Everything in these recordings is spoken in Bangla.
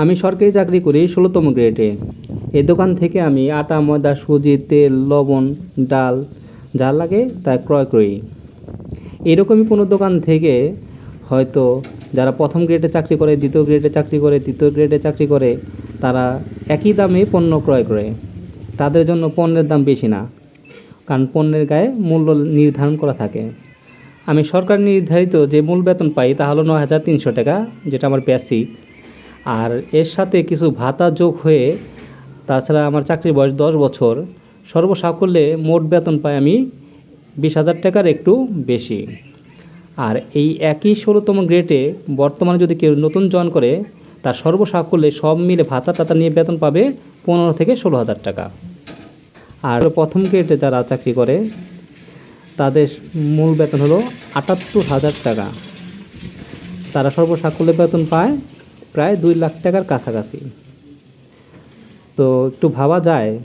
আমি সরকারি চাকরি করি ষোলোতম গ্রেডে এই দোকান থেকে আমি আটা, ময়দা, সুজি, তেল, লবণ, ডাল যা লাগে তা ক্রয় করি। এরকমই কোনো দোকান থেকে হয়তো যারা প্রথম গ্রেডে চাকরি করে, দ্বিতীয় গ্রেডে চাকরি করে, তৃতীয় গ্রেডে চাকরি করে, তারা একই দামে পণ্য ক্রয় করে। তাদের জন্য পণ্যের দাম বেশি না, কারণ পণ্যের গায়ে মূল্য নির্ধারণ করা থাকে। আমি সরকার নির্ধারিত যে মূল বেতন পাই তা হলো ন হাজার তিনশো টাকা, যেটা আমার বেসিক আর এর সাথে কিছু ভাতা যোগ হয়ে, তাছাড়া আমার চাকরির বয়স দশ বছর সর্বসাকল্যে মোট বেতন পাই আমি বিশ হাজার টাকার একটু বেশি। আর এই একই ষোলোতম গ্রেডে বর্তমানে যদি কেউ নতুন জয়েন করে, তার সর্বসাকল্যে সব মিলে ভাতা টাতা নিয়ে বেতন পাবে পনেরো থেকে ষোলো হাজার টাকা। আর প্রথম গ্রেডে যারা চাকরি করে, তাদের মূল বেতন হলো আটাত্তর হাজার টাকা। তারা সর্বসাকল্যে বেতন পায় প্রায় দুই লাখ টাকার কাছাকাছি। তো একটু ভাবা যায়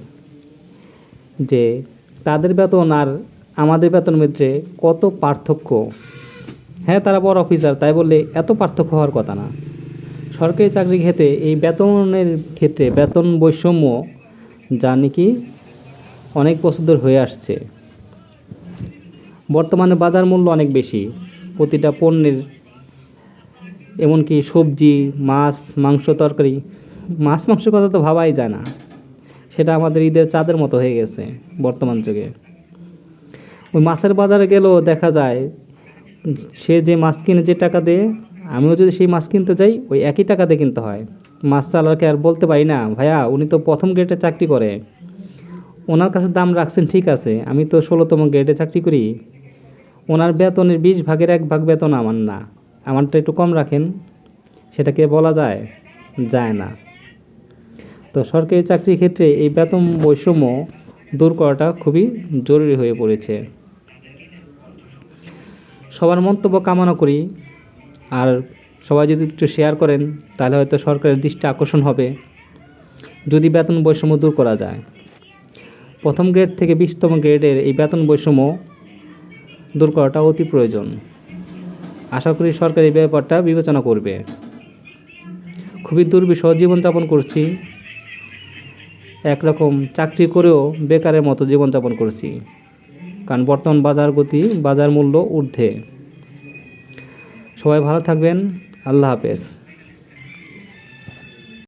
যে তাদের বেতন আর আমাদের বেতনের মধ্যে কত পার্থক্য? হ্যাঁ তারা বড় অফিসার তাই বললে এত পার্থক্য হওয়ার কথা না। সরকারি চাকরি ক্ষেত্রে এই বেতনের ক্ষেত্রে বেতন বৈষম্য যা নাকি অনেক বছর ধরে হয়ে আসছে। বর্তমানে বাজার মূল্য অনেক বেশি। প্রতিটা পণ্যের এমনকি সবজি, মাছ, মাংস, তরকারি, মাছ, মাংসের কথা তো ভাবাই যায় না। সেটা আমাদের ঈদের চাঁদের মতো হয়ে গেছে বর্তমান যুগে। ওই মাছের বাজারে গেলেও দেখা যায়, সে যে মাছ কিনে যে টাকা দেয়, আমিও যদি সেই মাছ কিনতে যাই, ওই একই টাকা দিয়ে কিনতে হয়। মাছ চালারকে আর বলতে পারি না, ভাইয়া, উনি তো প্রথম গ্রেডে চাকরি করে। ওনার কাছে দাম রাখছেন, ঠিক আছে, আমি তো ষোলোতম গ্রেডে চাকরি করি। ওনার বেতনের বিশ ভাগের এক ভাগ বেতন আমার না। আমারটা একটু কম রাখেন, সেটাকে বলা যায় যায় না। তো সরকারি চাকরির ক্ষেত্রে এই বেতন বৈষম্য দূর করাটা খুবই জরুরি হয়ে পড়েছে। সবার মন্তব্য কামনা করি, আর সবাই যদি একটু শেয়ার করেন, তাহলে হয়তো সরকারের দৃষ্টি আকর্ষণ হবে, যদি বেতন বৈষম্য দূর করা যায়। প্রথম গ্রেড থেকে বিশতম গ্রেডের এই বেতন বৈষম্য দূর করাটা অতি প্রয়োজন। আশা করি সরকার এই ব্যাপারটা বিবেচনা করবে। খুবই দুর্বিষহ জীবনযাপন করছি। একরকম চাকরি করেও বেকারের মতো জীবনযাপন করছি। কারণ বর্তমান বাজার গতি, বাজার মূল্য ঊর্ধ্বে। সবাই ভালো থাকবেন। আল্লাহ হাফেজ।